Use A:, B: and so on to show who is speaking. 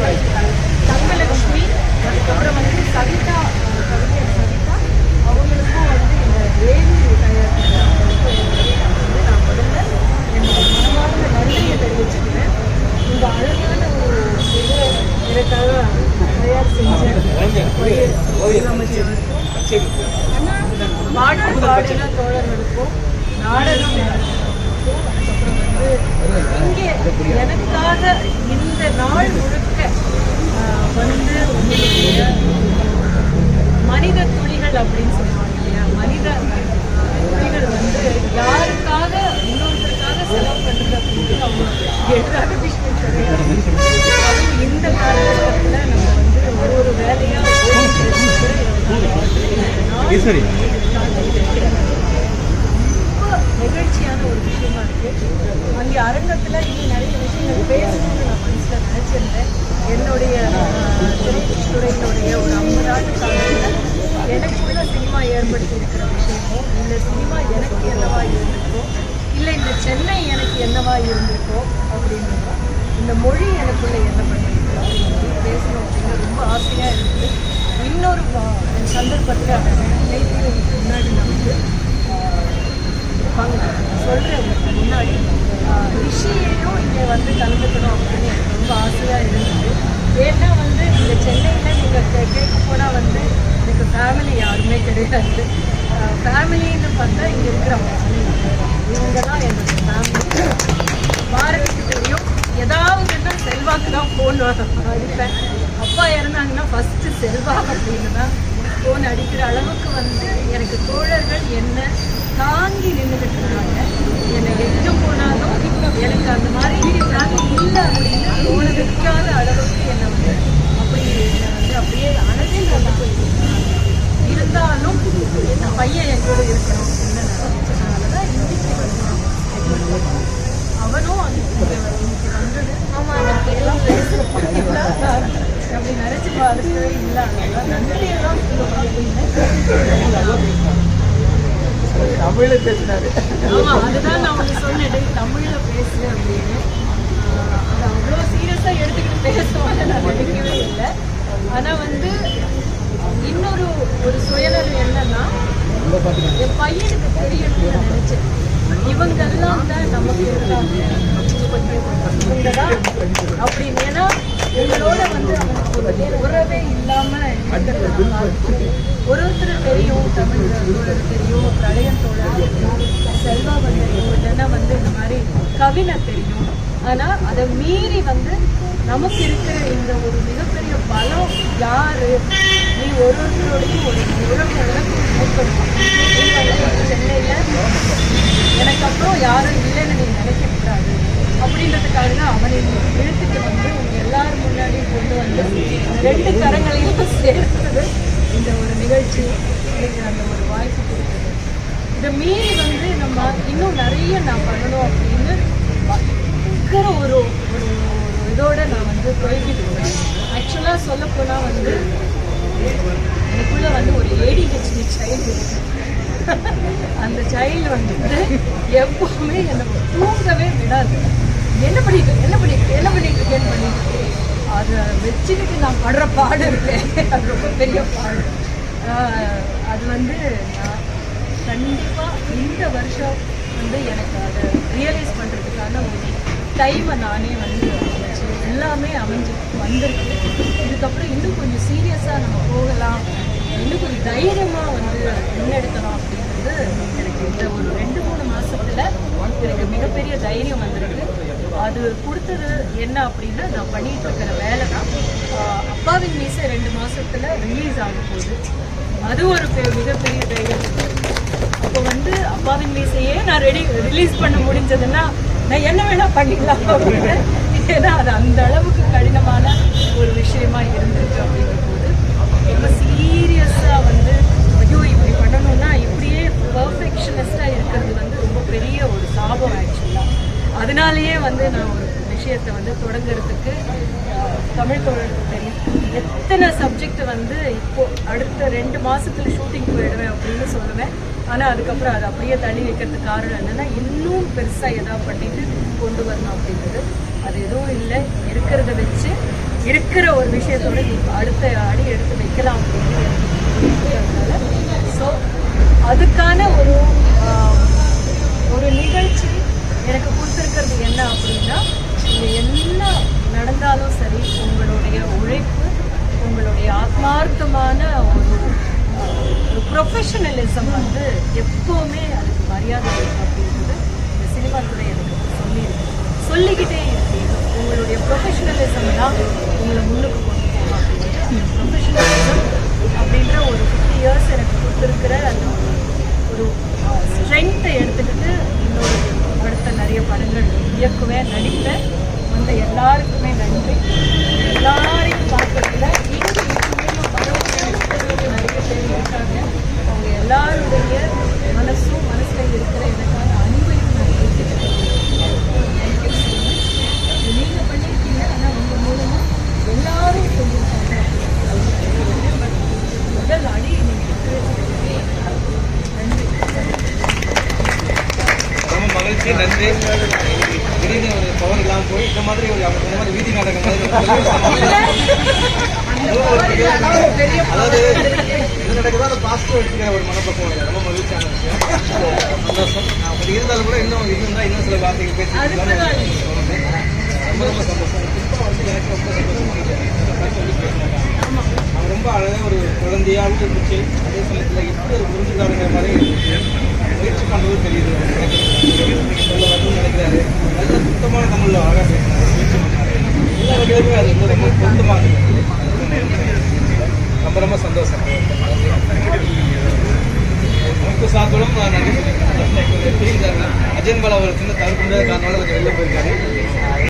A: தங்கலட்சுமி அதுக்கப்புறம் வந்து சவிதா கவிஞர் சவிதா. அவங்களுக்கும் வந்து இந்த வேலி நான் முதல்ல என்னோட மனமார்ந்த நன்றியை தெரிவிச்சுக்கிறேன். இந்த அழகான எனக்காக தயார் செஞ்ச அமைச்சருக்கும் மாடல் பாடின தோழர்களுக்கும் நாடகம் அதுக்கப்புறம் இங்கே எனக்காக இந்த நாள் முழுக்க மனித துளிகள் அப்படின்னு சொல்லுவாங்க இல்லையா? மனித துளிகள் வந்து யாருக்காக இன்னொருத்தருக்காக செலவு பண்ணுறது அப்படின்றது அவங்க எழுதாத விஷயம் இந்த காலகட்டத்தில் நம்ம வந்து ஒரு ஒரு வேலையாக நெகிழ்ச்சியான ஒரு விஷயமா இருக்கு அங்கே அரங்கத்தில் இன்னும் நிறைய விஷயங்கள் பேசணும்னு நான் மனசில் நினச்சிருந்தேன் என்னுடைய ஆஹ், திரைத்துறையினுடைய ஒரு ஐம்பது ஆண்டு காலத்தில் எனக்குள்ள சினிமா ஏற்படுத்தி இருக்கிற விஷயமோ இல்லை சினிமா எனக்கு என்னவா இருந்திருக்கோ இல்லை இந்த சென்னை எனக்கு இருந்திருக்கோம் இருந்திருக்கோ இந்த மொழி எனக்குள்ள என்ன பண்ணிருக்கோ பேசணும் அப்படின்னு ரொம்ப ஆசையாக இருக்குது இன்னொரு சந்தர்ப்பத்தில் நேற்று முன்னாடி நான் வந்து ஆஹ், சொல்கிறேன் உங்களுக்கு முன்னாடி. ரிஷியையும் இங்கே வந்து கலந்துக்கணும் அப்படின்னு எனக்கு ரொம்ப ஆசையாக இருந்தது. ஏன்னா வந்து இந்த சென்னையில் நீங்கள் கேட்க போனால் வந்து எனக்கு ஃபேமிலி யாருமே கிடையாது. ஃபேமிலின்னு பார்த்தா இங்கே இருக்கிறவங்க இவங்க தான் என்னோட ஃபேமிலி பாரதிக்கு தெரியும். ஏதாவதுன்னா செல்வாக்கு தான் ஃபோன் அடிப்பேன். அப்பா இறந்தாங்கன்னா ஃபஸ்ட்டு செல்வா அப்படின்னு தான் ஃபோன் அடிக்கிற அளவுக்கு வந்து எனக்கு தோழர்கள் என்ன தாங்கி நின்றுக்கிட்டு இருந்தாங்க என்னை எங்கே போனாலும் எனக்கு அந்த மாதிரி தாங்கி இல்லை அப்படின்னு தோண வைக்காத அளவுக்கு என்னை வந்து அப்படி என்னை வந்து அப்படியே அழகே கொண்டு போயிருக்காங்க இருந்தாலும் இந்த பையன் என் கூட இருக்கணும். அப்படின்னு அவனும் வந்தது. ஆமா எனக்கு எல்லாம் அப்படி நினைச்சு பார்க்கவே இல்லை. நன்றியெல்லாம்
B: தமிழ்ல பேசினாரு.
A: ஆமா அதுதான் நான் உங்களுக்கு சொன்னேன். தமிழ்ல பேசு அப்படின்னு. அது அவ்வளோ சீரியஸா எடுத்துக்கிட்டு பேசுவாங்க நான் நினைக்கவே இல்லை. ஆனா வந்து இன்னொரு ஒரு சுயநலம் என்னன்னா என் பையனுக்கு தெரியணும்னு நான் நினைச்சேன். இவங்கெல்லாம் தான் நமக்கு இருக்காங்க அப்படின்னு ஏன்னா உங்களோட வந்து அவனுக்கு உறவே இல்லாம ஒரு ஒருத்தர் தெரியும் தமிழ் தோழர் தெரியும் பிரளயம் தோழர் தெரியும் செல்வாவை தெரியும் இல்லைன்னா வந்து இந்த மாதிரி கவினை தெரியும். ஆனா அதை மீறி வந்து நமக்கு இருக்கிற இந்த ஒரு மிகப்பெரிய பலம் யாரு? நீ ஒரு ஒருத்தரோடையும் ஒரு உறவு உனக்கு சென்னையில எனக்கு அப்புறம் யாரும் இல்லைன்னு நீ நினைக்க கூடாது. அப்படின்றதுக்காக தான் அவனை இழுத்துட்டு வந்து உங்க எல்லாரும் முன்னாடியும் கொண்டு வந்து ரெண்டு கரங்களையும் சேர்த்தது இந்த ஒரு நிகழ்ச்சி எனக்கு அந்த ஒரு வாய்ப்பு கொடுத்தது. இதை மீறி வந்து நம்ம இன்னும் நிறைய நான் பண்ணணும் அப்படின்னு பயங்கர ஒரு ஒரு ஒரு இதோட நான் வந்து போய்கிட்டு இருக்கேன் ஆக்சுவலாக சொல்ல போனால் வந்து எனக்குள்ள வந்து ஒரு ஏடிஹெச்டி சைல்டு அந்த சைல்டு வந்துட்டு எப்பவுமே என்னை தூங்கவே விடாது. என்ன பண்ணிட்டு என்ன பண்ணிட்டு என்ன பண்ணிட்டு இருக்கேன்னு பண்ணிட்டு. அதை வச்சுக்கிட்டு நான் படுற பாடு இருக்கேன் அது ரொம்ப பெரிய பாடு. அது வந்து நான் கண்டிப்பாக இந்த வருஷம் வந்து எனக்கு அதை ரியலைஸ் பண்ணுறதுக்கான ஒரு டைமை நானே வந்து எல்லாமே அமைஞ்சு வந்திருக்கு இதுக்கப்புறம் இன்னும் கொஞ்சம் சீரியஸாக நம்ம போகலாம். இன்னும் கொஞ்சம் தைரியமாக வந்து முன்னெடுக்கலாம் அப்படின்றது எனக்கு இந்த ஒரு ரெண்டு எனக்கு மிகப்பெரிய தைரியம் வந்திருக்கு. அது கொடுத்தது என்ன அப்படின்னா நான் பண்ணிட்டு இருக்கிற வேலை தான் அப்பாவின் மீசை ரெண்டு மாசத்துல ரிலீஸ் ஆக போகுது. அது ஒரு மிகப்பெரிய தைரியம். அப்போ வந்து அப்பாவின் மீசையே நான் ரெடி ரிலீஸ் பண்ண முடிஞ்சதுன்னா நான் என்ன வேணா பண்ணிக்கலாம் அப்படின்னு. ஏன்னா அது அந்த அளவுக்கு கடினமான ஒரு விஷயமா இருந்திருக்கு அப்படிங்கும் போது ரொம்ப சீரியஸாக வந்து ஐயோ இப்படி பண்ணணும்னா இப்படியே பர்ஃபெக்ஷனிஸ்டாக இருக்கிறது வந்து ரொம்ப பெரிய ஒரு சாபம் ஆக்சுவலாக அதனாலேயே வந்து நான் ஒரு விஷயத்தை வந்து தொடங்குறதுக்கு அஹ், தமிழ் தோழருக்கு தெரியும் எத்தனை சப்ஜெக்ட் வந்து இப்போ அடுத்த ரெண்டு மாசத்துல ஷூட்டிங் போயிடுவேன் அப்படின்னு சொல்லுவேன். ஆனால் அதுக்கப்புறம் அதை அப்படியே தள்ளி வைக்கிறதுக்கு காரணம் என்னன்னா இன்னும் பெருசாக எதாவது பண்ணிட்டு கொண்டு வரணும் அப்படின்றது. அது எதுவும் இல்லை. இருக்கிறத வச்சு இருக்கிற ஒரு விஷயத்தோட நீ அடுத்த அடி எடுத்து வைக்கலாம் அப்படின்னு ஸோ அதுக்கான ஒரு ஒரு நிகழ்ச்சி எனக்கு கொடுத்துருக்கிறது என்ன அப்படின்னா இது என்ன நடந்தாலும் சரி உங்களுடைய உழைப்பு ப்ரொஃபஷனலிசம் வந்து எப்போவுமே அதுக்கு மரியாதை இருக்கு அப்படின்றது இந்த சினிமா துறை எனக்கு சொல்லியிருக்கு. சொல்லிக்கிட்டே இருக்கு உங்களுடைய ப்ரொஃபஷனலிசம் தான் உங்களை முன்னுக்கு கொண்டு போகும் அப்படின்ட்டு ப்ரொஃபஷனலிசம் அப்படின்ற ஒரு ஃபிஃப்டி இயர்ஸ் எனக்கு கொடுத்துருக்கிற அந்த ஒரு ஒரு ஸ்ட்ரென்த்தை எடுத்துக்கிட்டு இன்னொரு அடுத்த நிறைய படங்கள் இயக்குவேன் நடிப்பேன். வந்த எல்லாருக்குமே நன்றி. எல்லாரையும் பார்க்கறதுல இருக்காங்க அவங்க எல்லாருடைய மனசும் மனசில் இருக்கிற எனக்கான அன்பையும் நான் ஏற்றுக்கிறேன் தேங்க்யூ ஸோ மச் நீங்கள் பண்ணியிருக்கீங்க ஆனால் உங்கள் மூலமாக எல்லாரும் சொல்லியிருக்காங்க பட் முதல் அடி நீங்கள் எடுத்து வச்சிருக்கீங்க நன்றி
C: ரொம்ப மகிழ்ச்சி நன்றி திடீர்னு ஒரு பவர் இல்லாமல் போய் இந்த மாதிரி ஒரு அவங்க சொன்ன மாதிரி வீதி நாடகம் ஒரு அதாவது இது நடக்குதா அந்த பாசிட்டிவ் எடுத்துக்கிற ஒரு மனப்பக்குவம் ரொம்ப மகிழ்ச்சியான விஷயம் சந்தோஷம் அப்படி இருந்தாலும் கூட இன்னும் இன்னும் தான் இன்னும் சில வார்த்தைகள் பேசிக்கலாம் ரொம்ப ரொம்ப சந்தோஷம் இப்போ வந்து எனக்கு ரொம்ப சந்தோஷம் சொல்லி பேசினாங்க அவன் ரொம்ப அழகாக ஒரு குழந்தையாகவும் இருந்துச்சு அதே சமயத்தில் எப்படி ஒரு புரிஞ்சுக்காருங்கிற மாதிரி முயற்சி பண்ணுறது தெரியுது. சுத்தமான அழகாக எல்லா வகையிலுமே அது வந்து ரொம்ப பொருத்தமாக இருக்குது ரொம்ப ரொம்ப சந்தோஷம். நமக்கு சாத்தோடும் நான் நன்றி அஜயன் பாலா ஒரு சின்ன தவிர்க்க முடியாத காரணம் கொஞ்சம் வெளில போயிருக்காரு.